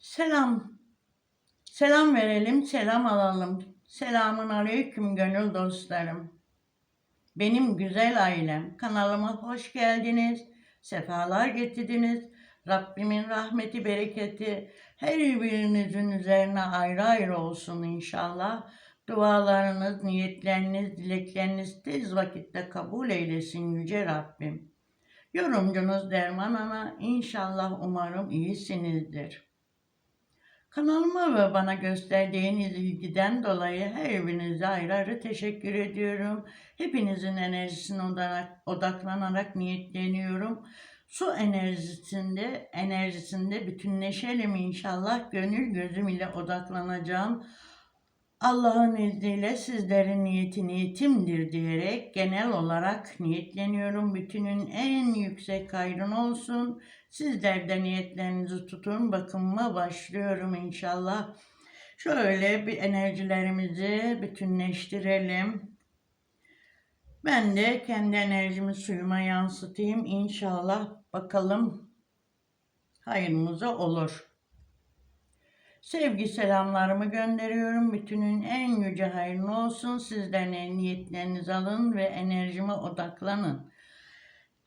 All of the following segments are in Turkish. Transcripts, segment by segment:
Selam. Selam verelim, selam alalım. Selamun aleyküm gönül dostlarım. Benim güzel ailem, kanalıma hoş geldiniz. Sefalar getirdiniz. Rabbimin rahmeti, bereketi her birinizin üzerine ayrı ayrı olsun inşallah. Dualarınız, niyetleriniz, dilekleriniz tez vakitte kabul eylesin Yüce Rabbim. Yorumcunuz Derman Ana, inşallah umarım iyisinizdir. Kanalıma ve bana gösterdiğiniz ilgiden dolayı her birinize ayrı ayrı teşekkür ediyorum. Hepinizin enerjisine odaklanarak niyetleniyorum. Su enerjisinde, enerjisinde bütünleşelim inşallah. Gönül gözüm ile odaklanacağım. Allah'ın izniyle sizlerin niyeti niyetimdir diyerek genel olarak niyetleniyorum. Bütünün en yüksek hayrın olsun. Sizler de niyetlerinizi tutun. Bakımıma başlıyorum inşallah. Şöyle bir enerjilerimizi bütünleştirelim. Ben de kendi enerjimi suyuma yansıtayım. İnşallah bakalım hayırımıza olur. Sevgi selamlarımı gönderiyorum. Bütünün en yüce hayrını olsun. Sizden en niyetlerinizi alın ve enerjime odaklanın.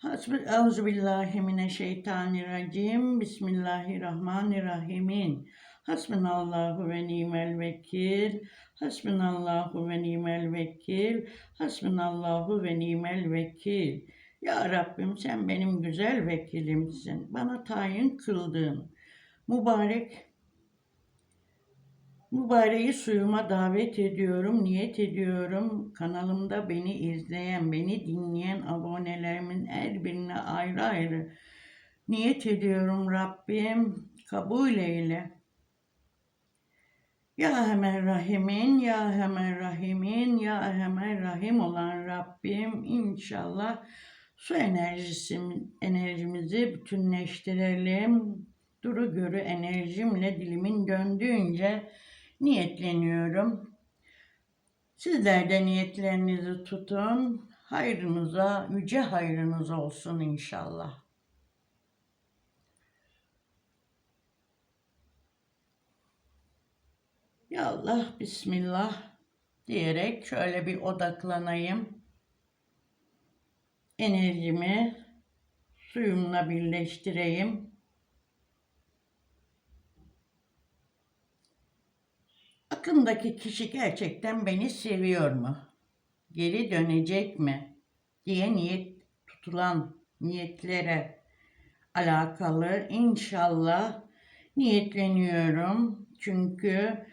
Hasbi Euzubillahimineşşeytanirracim. Bismillahirrahmanirrahim. Hasbunallahu ve nimel vekil. Hasbunallahu ve nimel vekil. Hasbunallahu ve nimel vekil. Ya Rabbim sen benim güzel vekilimsin. Bana tayin kıldın. Mübarek Mübareği suyuma davet ediyorum, niyet ediyorum. Kanalımda beni izleyen, beni dinleyen abonelerimin her birine ayrı ayrı niyet ediyorum Rabbim. Kabul eyle. Ya Hemen Rahimin, Ya Hemen Rahimin, Ya Hemen Rahim olan Rabbim inşallah su enerjisi, enerjimizi bütünleştirelim. Duru görü enerjimle dilimin döndüğünce niyetleniyorum. Sizler de niyetlerinizi tutun. Hayrınıza, yüce hayrınız olsun inşallah. Ya Allah, Bismillah diyerek şöyle bir odaklanayım. Enerjimi suyumla birleştireyim. Aklımdaki kişi gerçekten beni seviyor mu? Geri dönecek mi? diye niyet tutulan niyetlere alakalı inşallah niyetleniyorum. Çünkü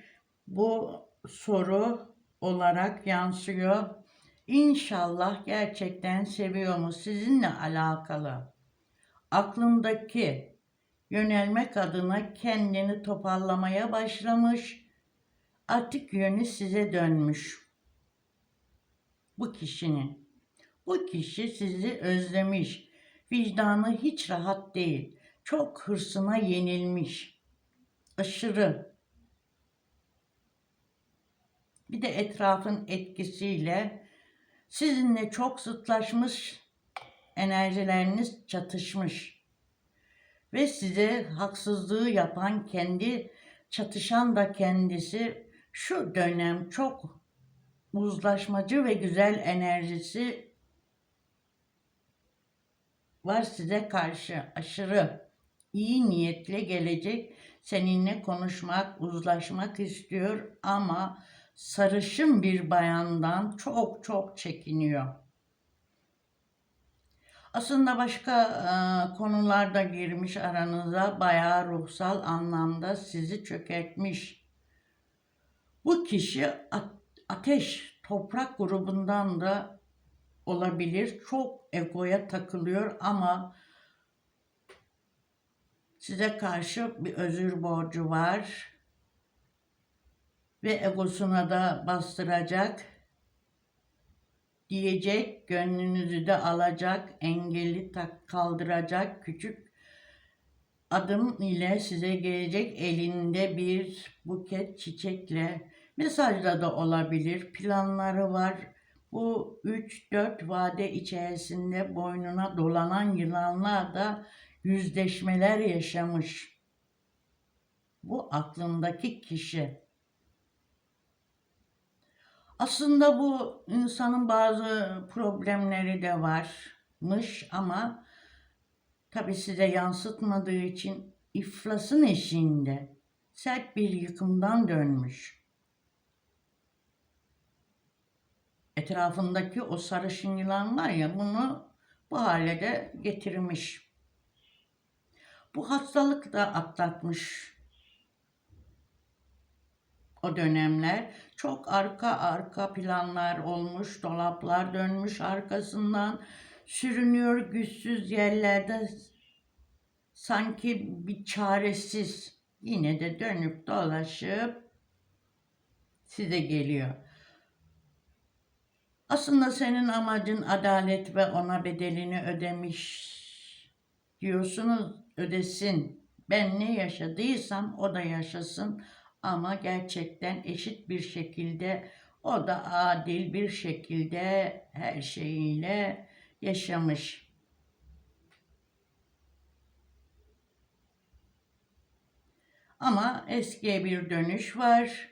bu soru olarak yansıyor. İnşallah gerçekten seviyor mu? Sizinle alakalı. Aklımdaki yönelmek adına kendini toparlamaya başlamış artık yönü size dönmüş. Bu kişinin. Bu kişi sizi özlemiş. Vicdanı hiç rahat değil. Çok hırsına yenilmiş. Aşırı. Bir de etrafın etkisiyle sizinle çok zıtlaşmış enerjileriniz çatışmış. Ve size haksızlığı yapan kendi çatışan da kendisi şu dönem çok uzlaşmacı ve güzel enerjisi var size karşı aşırı iyi niyetle gelecek seninle konuşmak, uzlaşmak istiyor ama sarışın bir bayandan çok çok çekiniyor. Aslında başka e, konular da girmiş aranıza bayağı ruhsal anlamda sizi çökertmiş. Bu kişi ateş, toprak grubundan da olabilir. Çok egoya takılıyor ama size karşı bir özür borcu var. Ve egosuna da bastıracak. Diyecek, gönlünüzü de alacak, engeli tak kaldıracak küçük adım ile size gelecek elinde bir buket çiçekle mesajda da olabilir. Planları var. Bu 3-4 vade içerisinde boynuna dolanan yılanlar da yüzleşmeler yaşamış. Bu aklındaki kişi. Aslında bu insanın bazı problemleri de varmış ama tabi size yansıtmadığı için iflasın eşiğinde sert bir yıkımdan dönmüş. Etrafındaki o sarışın yılan var ya bunu bu hale de getirmiş. Bu hastalık da atlatmış o dönemler. Çok arka arka planlar olmuş, dolaplar dönmüş arkasından sürünüyor güçsüz yerlerde sanki bir çaresiz yine de dönüp dolaşıp size geliyor. Aslında senin amacın adalet ve ona bedelini ödemiş diyorsunuz ödesin. Ben ne yaşadıysam o da yaşasın ama gerçekten eşit bir şekilde o da adil bir şekilde her şeyiyle yaşamış. Ama eskiye bir dönüş var.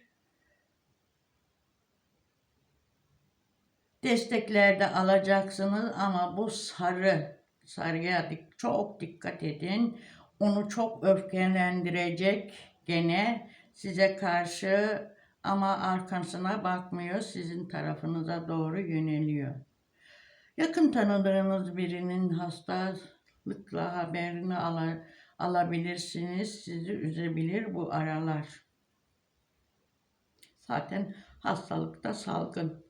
Destekler de alacaksınız ama bu sarı, sarıya dik- çok dikkat edin. Onu çok öfkelendirecek gene size karşı ama arkasına bakmıyor, sizin tarafınıza doğru yöneliyor. Yakın tanıdığınız birinin hastalıkla haberini ala- alabilirsiniz. Sizi üzebilir bu aralar. Zaten hastalıkta salgın.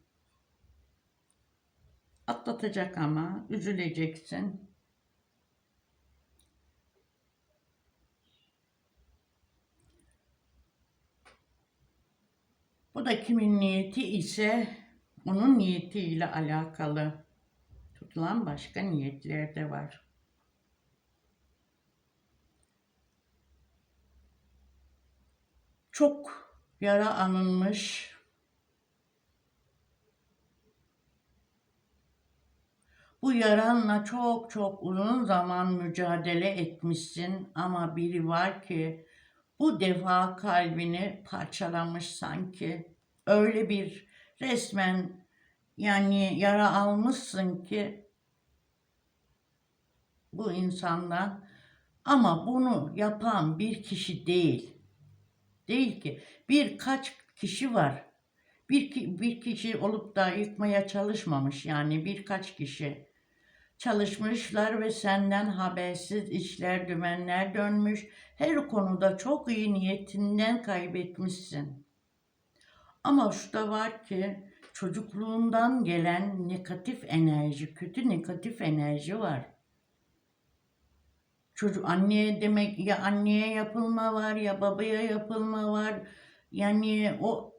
Atlatacak ama üzüleceksin. Bu da kimin niyeti ise onun niyetiyle alakalı. Tutulan başka niyetler de var. Çok yara anılmış. Bu yaranla çok çok uzun zaman mücadele etmişsin ama biri var ki bu defa kalbini parçalamış sanki. Öyle bir resmen yani yara almışsın ki bu insandan ama bunu yapan bir kişi değil. Değil ki. Birkaç kişi var. Bir, bir kişi olup da yıkmaya çalışmamış yani birkaç kişi çalışmışlar ve senden habersiz işler dümenler dönmüş. Her konuda çok iyi niyetinden kaybetmişsin. Ama şu da var ki çocukluğundan gelen negatif enerji, kötü negatif enerji var. Çocuk anneye demek ya anneye yapılma var ya babaya yapılma var. Yani o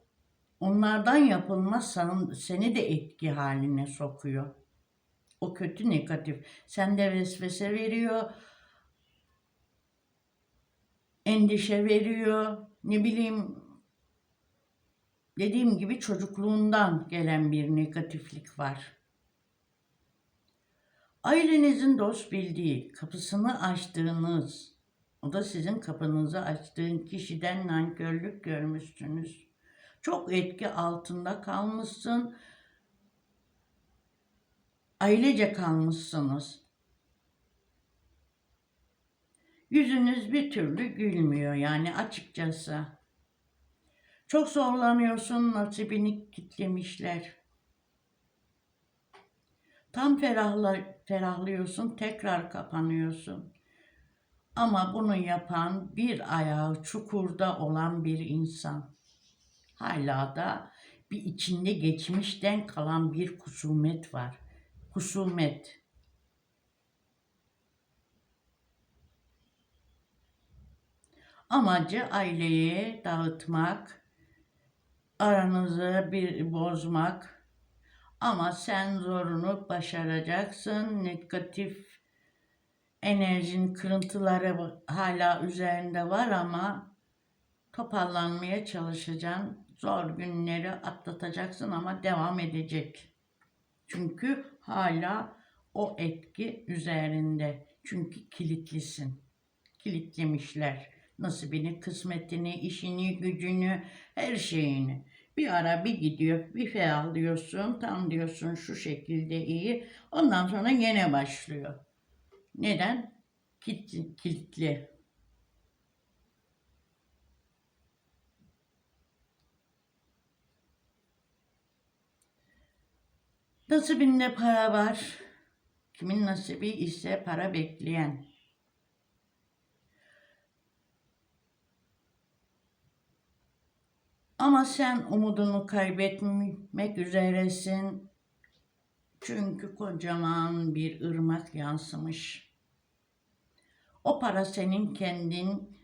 onlardan yapılma sen- seni de etki haline sokuyor. O kötü negatif. Sende vesvese veriyor. Endişe veriyor. Ne bileyim dediğim gibi çocukluğundan gelen bir negatiflik var. Ailenizin dost bildiği, kapısını açtığınız, o da sizin kapınızı açtığın kişiden nankörlük görmüşsünüz. Çok etki altında kalmışsın. Ailece kalmışsınız. Yüzünüz bir türlü gülmüyor yani açıkçası. Çok zorlanıyorsun, nasibini kitlemişler. Tam ferahla, ferahlıyorsun, tekrar kapanıyorsun. Ama bunu yapan bir ayağı çukurda olan bir insan. Hala da bir içinde geçmişten kalan bir kusumet var. Kusumet. Amacı aileyi dağıtmak, aranızı bir bozmak, ama sen zorunu başaracaksın. Negatif enerjin kırıntıları hala üzerinde var ama toparlanmaya çalışacaksın. Zor günleri atlatacaksın ama devam edecek. Çünkü hala o etki üzerinde. Çünkü kilitlisin. Kilitlemişler. nasibini, kısmetini, işini, gücünü, her şeyini. Bir ara bir gidiyor, bir feallıyorsun, tam diyorsun şu şekilde iyi. Ondan sonra gene başlıyor. Neden? Kilit- Kilitli. Nasibinde para var. Kimin nasibi ise para bekleyen. Ama sen umudunu kaybetmek üzeresin. Çünkü kocaman bir ırmak yansımış. O para senin kendin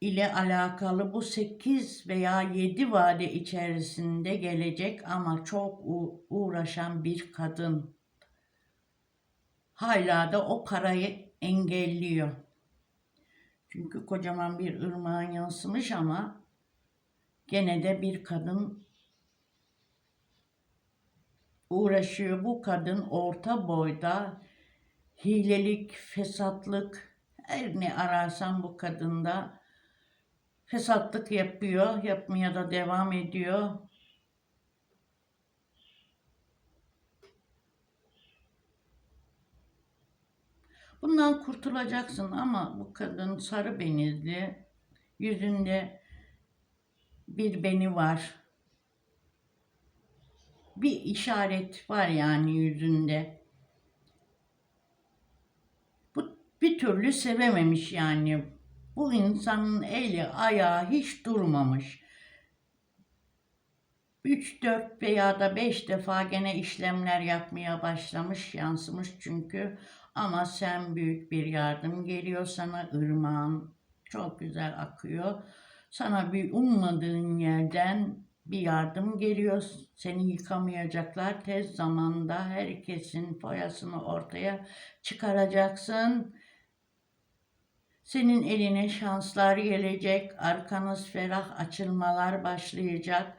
ile alakalı bu 8 veya 7 vade içerisinde gelecek ama çok uğraşan bir kadın. Hala da o parayı engelliyor. Çünkü kocaman bir ırmağın yansımış ama gene de bir kadın uğraşıyor. Bu kadın orta boyda hilelik, fesatlık her ne ararsan bu kadında fesatlık yapıyor, yapmaya da devam ediyor. Bundan kurtulacaksın ama bu kadın sarı benizli, yüzünde bir beni var. Bir işaret var yani yüzünde. Bu bir türlü sevememiş yani. Bu insanın eli ayağı hiç durmamış. 3, 4 veya da 5 defa gene işlemler yapmaya başlamış, yansımış çünkü. Ama sen büyük bir yardım geliyor sana ırmağın çok güzel akıyor. Sana bir ummadığın yerden bir yardım geliyor. Seni yıkamayacaklar. Tez zamanda herkesin foyasını ortaya çıkaracaksın. Senin eline şanslar gelecek. Arkanız ferah açılmalar başlayacak.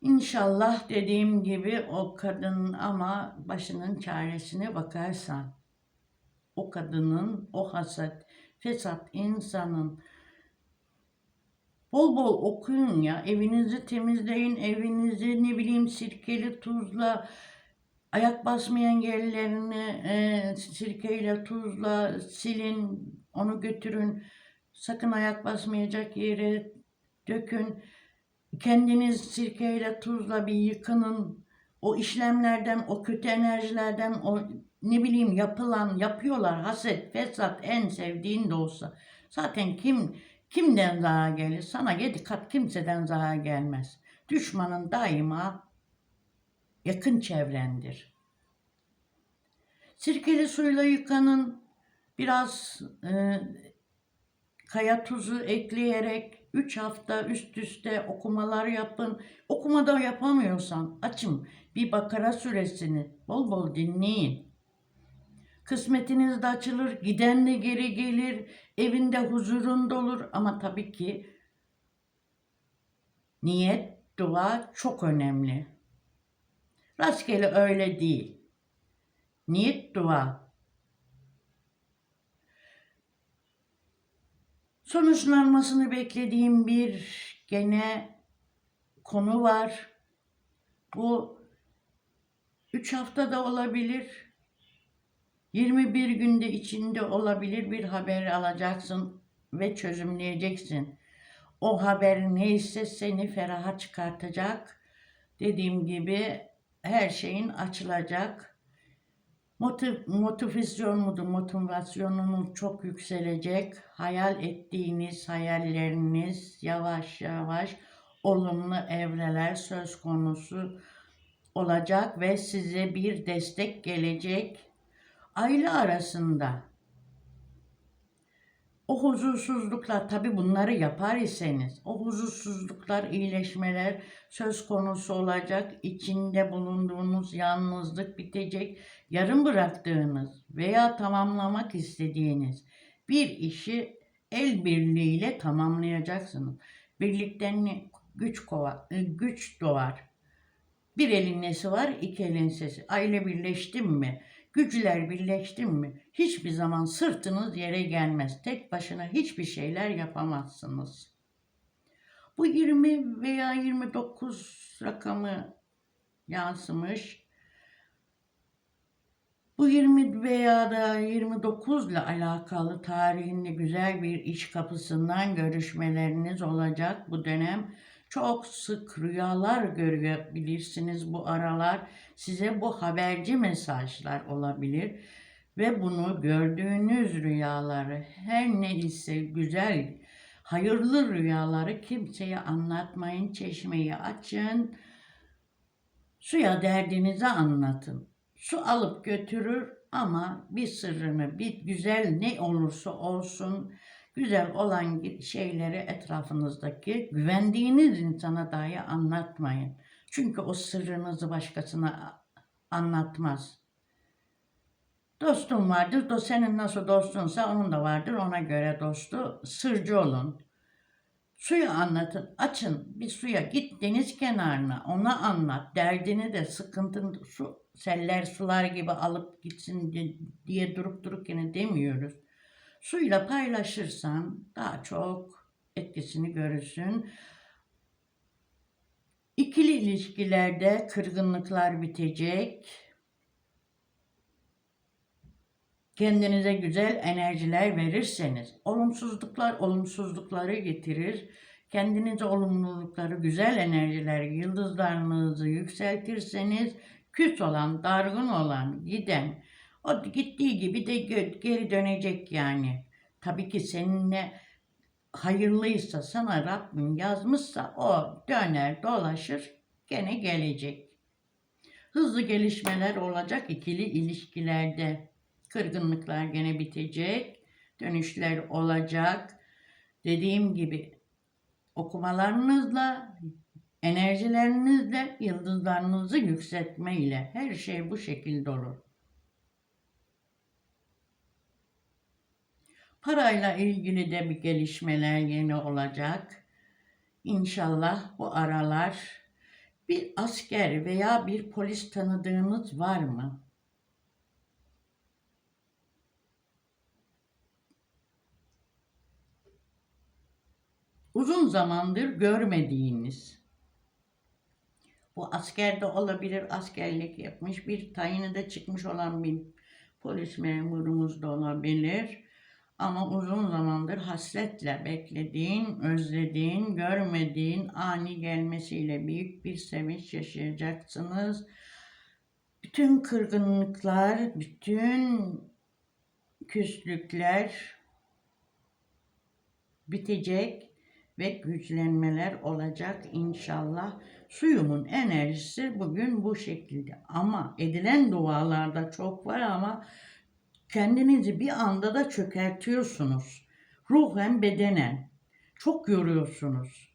İnşallah dediğim gibi o kadın ama başının çaresine bakarsan o kadının, o hasat, fesat insanın bol bol okuyun ya. Evinizi temizleyin, evinizi ne bileyim sirkeli tuzla ayak basmayan yerlerini e, sirkeyle tuzla silin, onu götürün. Sakın ayak basmayacak yere dökün. Kendiniz sirkeyle tuzla bir yıkının. O işlemlerden, o kötü enerjilerden, o ne bileyim yapılan, yapıyorlar haset, fesat en sevdiğin de olsa. Zaten kim kimden zarar gelir? Sana yedi kat kimseden zarar gelmez. Düşmanın daima yakın çevrendir. Sirkeli suyla yıkanın. Biraz e, kaya tuzu ekleyerek 3 hafta üst üste okumalar yapın. Okumada yapamıyorsan açın bir Bakara suresini bol bol dinleyin. Kısmetiniz de açılır, giden de geri gelir, evinde huzurun olur ama tabii ki niyet, dua çok önemli. Rastgele öyle değil. Niyet, dua. Sonuçlanmasını beklediğim bir gene konu var. Bu 3 haftada olabilir. 21 günde içinde olabilir bir haber alacaksın ve çözümleyeceksin. O haber neyse seni feraha çıkartacak. Dediğim gibi her şeyin açılacak. Motiv, motivasyon mudur? Motivasyonunuz çok yükselecek. Hayal ettiğiniz hayalleriniz yavaş yavaş olumlu evreler söz konusu olacak ve size bir destek gelecek. Aile arasında o huzursuzluklar tabi bunları yapar iseniz o huzursuzluklar, iyileşmeler söz konusu olacak. İçinde bulunduğunuz yalnızlık bitecek. Yarım bıraktığınız veya tamamlamak istediğiniz bir işi el birliğiyle tamamlayacaksınız. Birlikten güç kova, güç doğar. Bir elin nesi var, iki elin sesi. Aile birleşti mi? Güçler birleşti mi hiçbir zaman sırtınız yere gelmez. Tek başına hiçbir şeyler yapamazsınız. Bu 20 veya 29 rakamı yansımış. Bu 20 veya da 29 ile alakalı tarihinde güzel bir iş kapısından görüşmeleriniz olacak bu dönem. Çok sık rüyalar görebilirsiniz bu aralar. Size bu haberci mesajlar olabilir. Ve bunu gördüğünüz rüyaları her ne ise güzel, hayırlı rüyaları kimseye anlatmayın. Çeşmeyi açın. Suya derdinizi anlatın. Su alıp götürür ama bir sırrını, bir güzel ne olursa olsun güzel olan şeyleri etrafınızdaki güvendiğiniz insana dahi anlatmayın. Çünkü o sırrınızı başkasına anlatmaz. Dostum vardır, do senin nasıl dostunsa onun da vardır, ona göre dostu. Sırcı olun. Suyu anlatın, açın bir suya git deniz kenarına, ona anlat. Derdini de sıkıntın su, seller sular gibi alıp gitsin diye durup dururken demiyoruz. Suyla paylaşırsan daha çok etkisini görürsün. İkili ilişkilerde kırgınlıklar bitecek. Kendinize güzel enerjiler verirseniz, olumsuzluklar olumsuzlukları getirir. Kendinize olumlulukları, güzel enerjileri, yıldızlarınızı yükseltirseniz, küs olan, dargın olan, giden, o gittiği gibi de geri dönecek yani. Tabii ki seninle hayırlıysa, sana Rabbim yazmışsa o döner, dolaşır, gene gelecek. Hızlı gelişmeler olacak ikili ilişkilerde. Kırgınlıklar gene bitecek. Dönüşler olacak. Dediğim gibi okumalarınızla, enerjilerinizle, yıldızlarınızı yükseltme ile her şey bu şekilde olur. Parayla ilgili de bir gelişmeler yeni olacak. İnşallah bu aralar bir asker veya bir polis tanıdığınız var mı? uzun zamandır görmediğiniz bu askerde olabilir, askerlik yapmış, bir tayini de çıkmış olan bir polis memurumuz da olabilir. Ama uzun zamandır hasretle beklediğin, özlediğin, görmediğin ani gelmesiyle büyük bir sevinç yaşayacaksınız. Bütün kırgınlıklar, bütün küslükler bitecek ve güçlenmeler olacak inşallah. Suyumun enerjisi bugün bu şekilde. Ama edilen dualarda çok var ama kendinizi bir anda da çökertiyorsunuz. Ruhen bedenen. Çok yoruyorsunuz.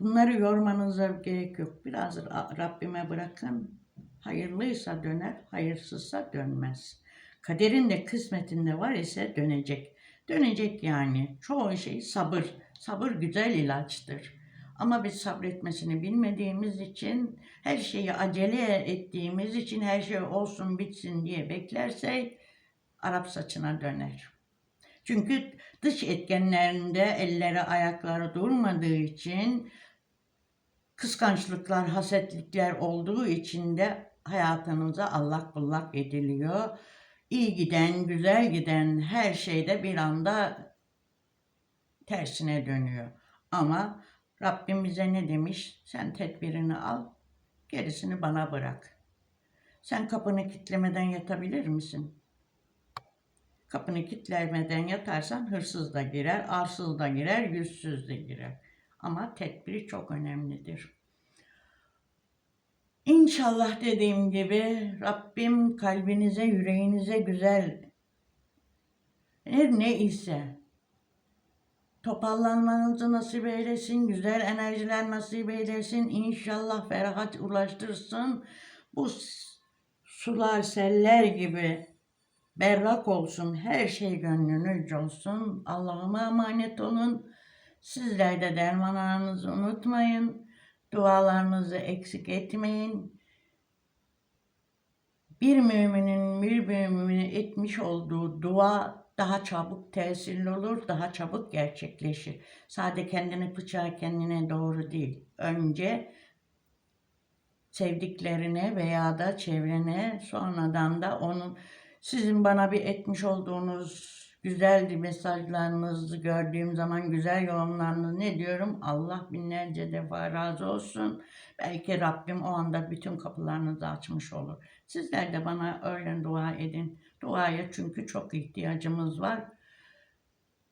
Bunları yormanıza gerek yok. Biraz Rabbime bırakın. Hayırlıysa döner, hayırsızsa dönmez. Kaderin de kısmetinde var ise dönecek. Dönecek yani. Çoğu şey sabır. Sabır güzel ilaçtır. Ama biz sabretmesini bilmediğimiz için, her şeyi acele ettiğimiz için her şey olsun bitsin diye beklersek Arap saçına döner. Çünkü dış etkenlerinde elleri ayakları durmadığı için kıskançlıklar, hasetlikler olduğu için de hayatınıza allak bullak ediliyor. İyi giden, güzel giden her şeyde bir anda tersine dönüyor. Ama Rabbim bize ne demiş? Sen tedbirini al, gerisini bana bırak. Sen kapını kitlemeden yatabilir misin? Kapını kitlemeden yatarsan hırsız da girer, arsız da girer, yüzsüz de girer. Ama tedbiri çok önemlidir. İnşallah dediğim gibi Rabbim kalbinize, yüreğinize güzel her ne ise Toparlanmanızı nasip eylesin, güzel enerjiler nasip eylesin. İnşallah ferahat ulaştırsın. Bu sular, seller gibi berrak olsun. Her şey gönlünüzce olsun. Allah'ıma emanet olun. Sizler de dermanlarınızı unutmayın. Dualarınızı eksik etmeyin. bir müminin bir mümine etmiş olduğu dua daha çabuk tesirli olur, daha çabuk gerçekleşir. Sadece kendini bıçağı kendine doğru değil. Önce sevdiklerine veya da çevrene sonradan da onun sizin bana bir etmiş olduğunuz güzel mesajlarınızı gördüğüm zaman güzel yorumlarınız ne diyorum? Allah binlerce defa razı olsun. Belki Rabbim o anda bütün kapılarınızı açmış olur. Sizler de bana öyle dua edin. Duaya çünkü çok ihtiyacımız var.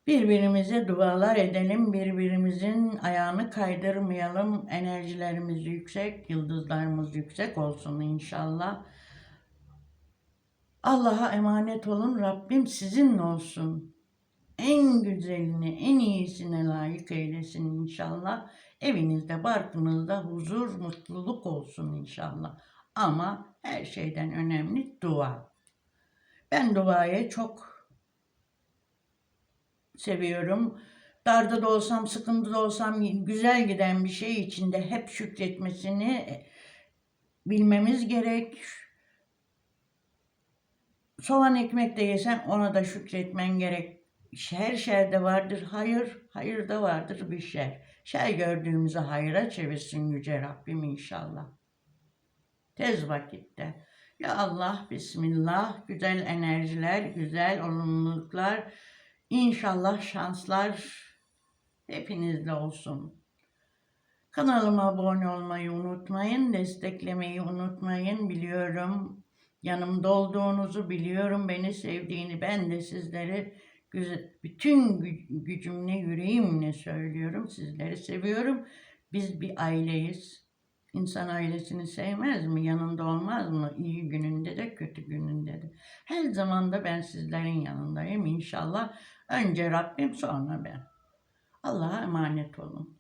Birbirimize dualar edelim, birbirimizin ayağını kaydırmayalım. Enerjilerimiz yüksek, yıldızlarımız yüksek olsun inşallah. Allah'a emanet olun. Rabbim sizinle olsun. En güzelini, en iyisine layık eylesin inşallah. Evinizde, barkınızda huzur, mutluluk olsun inşallah. Ama her şeyden önemli dua. Ben duayı çok seviyorum. Darda da olsam, sıkıntıda olsam güzel giden bir şey içinde hep şükretmesini bilmemiz gerek. Soğan ekmek de yesen ona da şükretmen gerek. Her şerde vardır hayır, hayır da vardır bir şer. Şer gördüğümüzü hayra çevirsin Yüce Rabbim inşallah. Tez vakitte. Ya Allah, Bismillah, güzel enerjiler, güzel olumluluklar, İnşallah şanslar hepinizle olsun. Kanalıma abone olmayı unutmayın, desteklemeyi unutmayın. Biliyorum yanımda olduğunuzu, biliyorum beni sevdiğini. Ben de sizleri bütün gü- gücümle, yüreğimle söylüyorum. Sizleri seviyorum. Biz bir aileyiz. İnsan ailesini sevmez mi? Yanında olmaz mı? İyi gününde de kötü gününde de. Her zaman da ben sizlerin yanındayım inşallah. Önce Rabbim sonra ben. Allah'a emanet olun.